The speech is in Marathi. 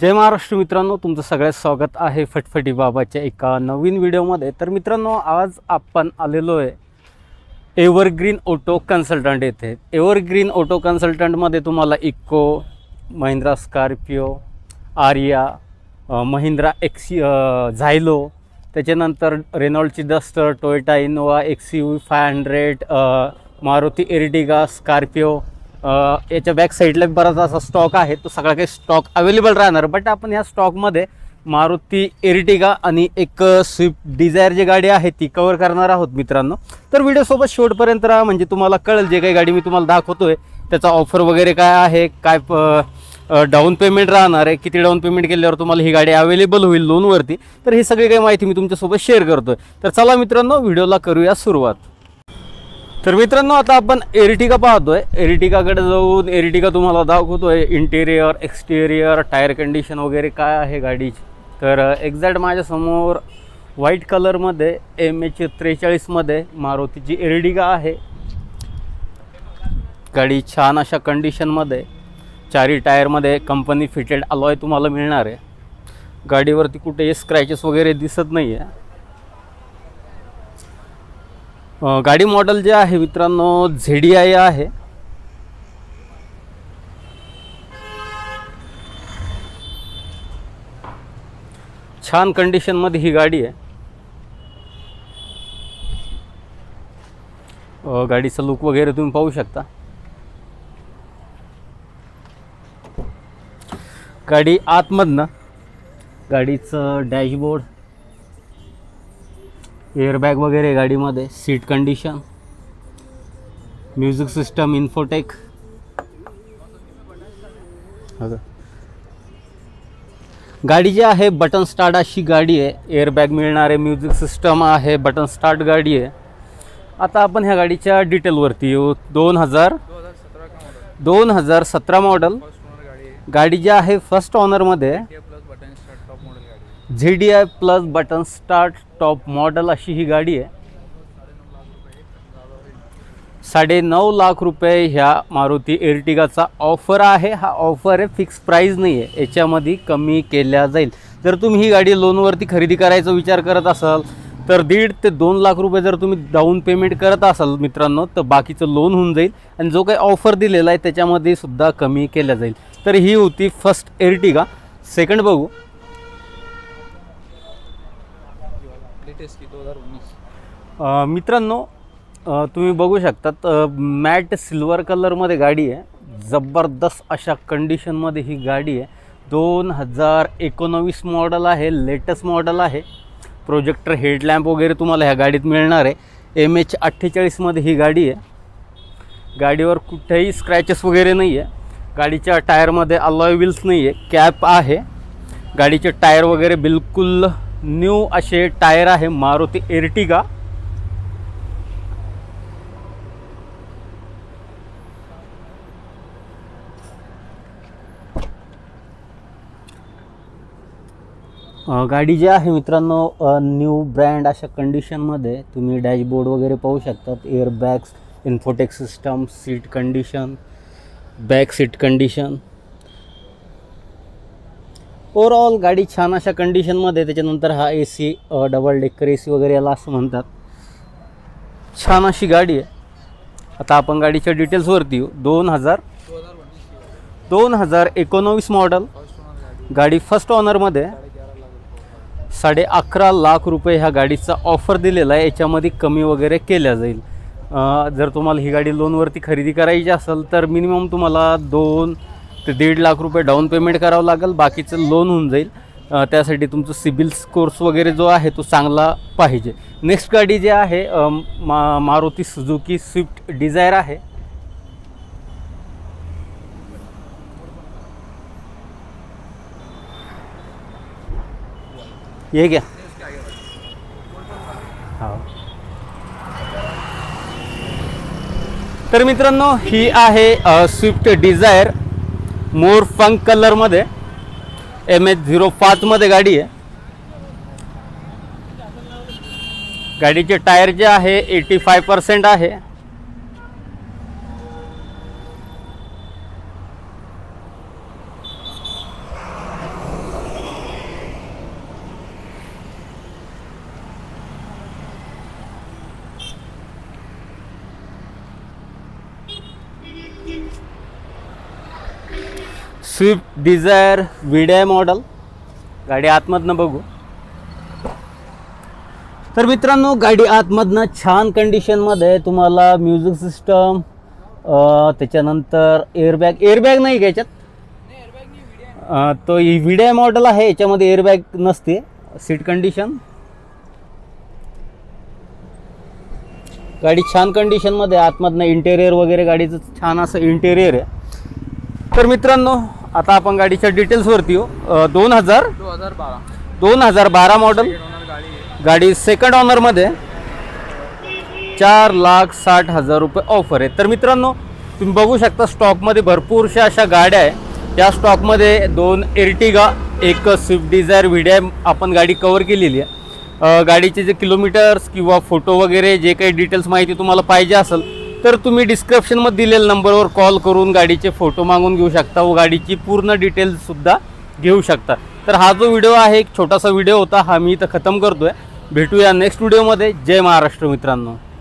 जय महाराष्ट्र मित्रांनो तुमचं सगळ्यात स्वागत आहे फटफटी बाबाच्या एका नवीन व्हिडिओमध्ये. तर मित्रांनो आज आपण आलेलो आहे एव्हरग्रीन ऑटो कन्सल्टंट येथे. एव्हरग्रीन ऑटो कन्सल्टंटमध्ये तुम्हाला Eeco Mahindra Scorpio Aria Mahindra एक्सी झायलो त्याच्यानंतर रेनॉल्डची Duster Toyota Innova X U five hundred Maruti Ertiga Scorpio याच्या बॅक साईडला बराच असा स्टॉक आहे. तो सगळा काही स्टॉक अवेलेबल राहणार. बट आपण ह्या स्टॉकमध्ये मारुती एरिटिगा आणि एक स्विफ्ट डिझायर जी गाडी आहे ती कवर करणार आहोत मित्रांनो. तर व्हिडिओसोबत शेवटपर्यंत राहा. म्हणजे तुम्हाला कळेल जे काही गाडी मी तुम्हाला दाखवतोय. त्याचा ऑफर वगैरे काय आहे काय डाऊन पेमेंट राहणार आहे किती डाऊन पेमेंट केल्यावर तुम्हाला ही गाडी अवेलेबल होईल लोनवरती तर ही सगळी काही माहिती मी तुमच्यासोबत शेअर करतोय. तर चला मित्रांनो व्हिडिओला करूया सुरुवात. तर मित्रांनो आता आपण एरिटिका पाहतोय. एरिटिकाकडे जाऊन एरिटिका तुम्हाला दाखवतोय. इंटेरियर एक्सटेरियर टायर कंडिशन वगैरे काय आहे गाडीची? तर एक्झॅक्ट माझ्यासमोर व्हाईट कलरमध्ये एम एच त्रेचाळीसमध्ये मारुतीची एरिटिका आहे. गाडी छान अशा कंडिशनमध्ये चारी टायरमध्ये कंपनी फिटेड अलॉय तुम्हाला मिळणार आहे. गाडीवरती कुठे स्क्रॅचेस वगैरे दिसत नाही आहे गाडी मॉडेल जे आहे मित्रांनो झेडी आय आहे. छान कंडिशनमध्ये ही गाडी आहे. गाडीचा गाडीचं लुक वगैरे तुम्ही पाहू शकता. गाडी आतमधनं गाडीचं डॅशबोर्ड एअरबॅग वगैरे गाडीमध्ये seat condition music system infotech. गाडी जी आहे बटन स्टार्ट अशी गाडी आहे. एअरबॅग मिळणार म्युझिक सिस्टम आहे बटन स्टार्ट गाडी आहे. आता आपण ह्या गाडीच्या डिटेलवरती येऊ. दोन हजार दोन हजार सतरा मॉडल. गाडी जी आहे first ऑनरमध्ये Z D I plus button start top model अशी ही गाडी आहे. साडे नऊ लाख रुपये ह्या मारुती एर्टिगाचा ऑफर आहे. हा ऑफर आहे फिक्स प्राईज नाही आहे याच्यामध्ये कमी केल्या जाईल. जर तुम्ही ही गाडी लोनवरती खरेदी करायचा विचार करत असाल तर दीड ते दोन लाख रुपये जर तुम्ही डाऊन पेमेंट करत असाल मित्रांनो तर बाकीचं लोन होऊन जाईल. आणि जो काही ऑफर दिलेला आहे त्याच्यामध्ये सुद्धा कमी केल्या जाईल. तर ही होती फर्स्ट एर्टिगा सेकंड बघू. लेटेस्ट की दोन हजार उन्नीस. मित्रांनो तुम्ही बघू शकतात मॅट सिल्वर कलरमध्ये गाडी आहे. जबरदस्त अशा कंडिशनमध्ये ही गाडी आहे. दोन हजार एकोणवीस मॉडल आहे लेटेस्ट मॉडल आहे. प्रोजेक्टर हेडलॅम्प वगैरे तुम्हाला ह्या गाडीत मिळणार आहे. एम एच अठ्ठेचाळीसमध्ये ही गाडी आहे. गाडीवर कुठेही स्क्रॅचेस वगैरे नाही आहे गाडीच्या टायरमध्ये अलॉय व्हील्स नाही आहे कॅप आहे. गाडीचे टायर वगैरे बिलकुल न्यू असे टायर आहे मारुती एर्टिगा. गाडी जी आहे मित्रांनो न्यू ब्रँड अशा कंडिशनमध्ये तुम्ही डॅशबोर्ड वगैरे पाहू शकतात. Airbags infotech system seat condition back seat condition overall गाडी छान अशा कंडिशनमध्ये त्याच्यानंतर हा A C double decker A C वगैरे याला असं म्हणतात. छान अशी गाडी आहे. आता आपण गाडीच्या डिटेल्सवरती येऊ. दोन हजार दोन हजार एकोणवीस मॉडल गाड़ी फर्स्ट ऑनरमध्ये साडे अकरा लाख रुपये ह्या गाडीचा ऑफर दिलेला आहे. याच्यामध्ये कमी वगैरे केल्या जाईल. जर तुम्हाला ही गाडी लोनवरती खरेदी करायची असेल तर मिनिमम तुम्हाला दोन ते दीड लाख रुपये डाऊन पेमेंट करावं लागेल बाकीचं लोन होऊन जाईल. त्यासाठी तुमचं सिबिल स्कोर्स वगैरे जो आहे तो चांगला पाहिजे. नेक्स्ट गाडी जी आहे मा मारुती सुझुकी स्विफ्ट डिझायर आहे. ये घ्या. तर मित्रांनो ही आहे स्विफ्ट डिझायर. मोर फंक कलरमध्ये एम एच झिरो पाचमध्ये गाडी आहे. गाडीचे टायर जे आहे एटी फाय पर्सेंट आहे. स्विफ्ट डिझायर विडाय मॉडल गाडी आतमधनं बघू. तर मित्रांनो गाडी आतमधनं छान कंडिशनमध्ये तुम्हाला म्युझिक सिस्टम त्याच्यानंतर एअरबॅग एअरबॅग नाही का याच्यात? तो व्हिडिओ मॉडेल आहे याच्यामध्ये एअरबॅग नसते. सीट कंडिशन गाडी छान कंडिशनमध्ये आतमधनं इंटेरियर वगैरे गाडीचं छान असं इंटेरियर आहे. तर मित्रांनो आता आपण गाडीच्या डिटेल्सवरती येऊ. दोन हजार हजार बारा दोन हजार बारा मॉडेल गाडी सेकंड ऑनरमध्ये चार लाख साठ हजार रुपये ऑफर आहे. तर मित्रांनो तुम्ही बघू शकता स्टॉकमध्ये भरपूरशा अशा गाड्या आहे. त्या स्टॉकमध्ये दोन एर्टिगा एक स्विफ्ट डिझायर व्हिडिओ आपण गाडी कवर केलेली आहे. गाडीचे जे किलोमीटर्स किंवा फोटो वगैरे जे काही डिटेल्स माहिती तुम्हाला पाहिजे असेल तर तुम्ही डिस्क्रिप्शनमध्ये दिलेल्या नंबरवर कॉल करून गाडीचे फोटो मागून घेऊ शकता व गाडीची पूर्ण डिटेल्ससुद्धा घेऊ शकता. तर हा जो व्हिडिओ आहे एक छोटासा व्हिडिओ होता हा मी इथं खतम करतो आहे भेटूया नेक्स्ट व्हिडिओमध्ये जय महाराष्ट्र मित्रांनो.